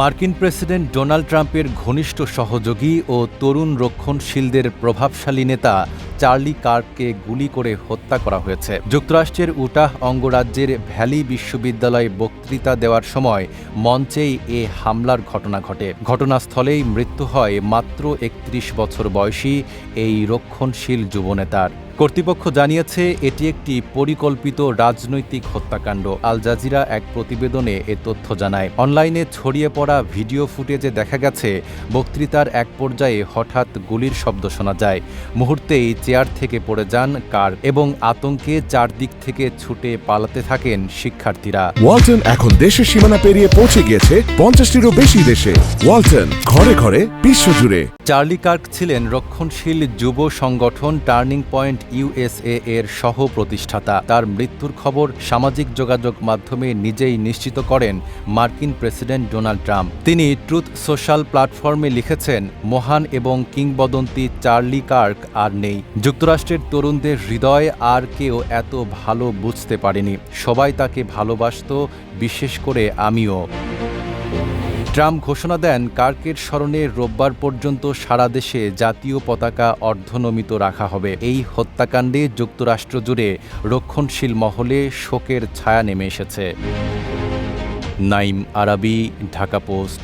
মার্কিন president Donald ট্রাম্পের ঘনিষ্ঠ সহযোগী ও তরুণ রক্ষণশীলদের প্রভাবশালী নেতা চার্লি কার্ককে গুলি করে হত্যা করা হয়েছে। যুক্তরাষ্ট্রের উটাহ অঙ্গরাজ্যের ভ্যালি বিশ্ববিদ্যালয়ে বক্তৃতা দেওয়ার সময় মঞ্চেই এ হামলার ঘটনা ঘটে। ঘটনাস্থলেই মৃত্যু হয় মাত্র একত্রিশ বছর বয়সী এই রক্ষণশীল যুবনেতার। কর্তৃপক্ষ জানিয়েছে, এটি একটি পরিকল্পিত রাজনৈতিক হত্যাকাণ্ড। আল জাজিরা এক প্রতিবেদনে এ তথ্য জানায়, অনলাইনে ছড়িয়ে পড়া ভিডিও ফুটেজে দেখা গেছে, বক্তৃতার এক পর্যায়ে হঠাৎ গুলির শব্দ শোনা যায়। মুহূর্তেই চেয়ার থেকে পড়ে যান কার এবং আতঙ্কে চারদিক থেকে ছুটে পালাতে থাকেন শিক্ষার্থীরা। ওয়ালটন এখন দেশের সীমানা পেরিয়ে পৌঁছে গিয়েছে পঞ্চাশটিরও বেশি দেশে। ওয়ালটন, ঘরে ঘরে, বিশ্বজুড়ে। চার্লি কার্ক ছিলেন রক্ষণশীল যুব সংগঠন টার্নিং পয়েন্ট ইউএসএ এর সহ প্রতিষ্ঠাতা তার মৃত্যুর খবর সামাজিক যোগাযোগ মাধ্যমে নিজেই নিশ্চিত করেন মার্কিন প্রেসিডেন্ট ডোনাল্ড ট্রাম্প। তিনি ট্রুথ সোশ্যাল প্ল্যাটফর্মে লিখেছেন, মহান এবং কিংবদন্তি চার্লি কার্ক আর নেই। যুক্তরাষ্ট্রের তরুণদের হৃদয় আর কেউ এত ভালো বুঝতে পারেনি। সবাই তাকে ভালোবাসত, বিশেষ করে আমিও। ট্রাম্প ঘোষণা দেন, কার্কের স্মরণে রোববার পর্যন্ত সারা দেশে জাতীয় পতাকা অর্ধনমিত রাখা হবে। এই হত্যাকাণ্ডে যুক্তরাষ্ট্র জুড়ে রক্ষণশীল মহলে শোকের ছায়া নেমে এসেছে। নাইম আরাবি, ঢাকা পোস্ট।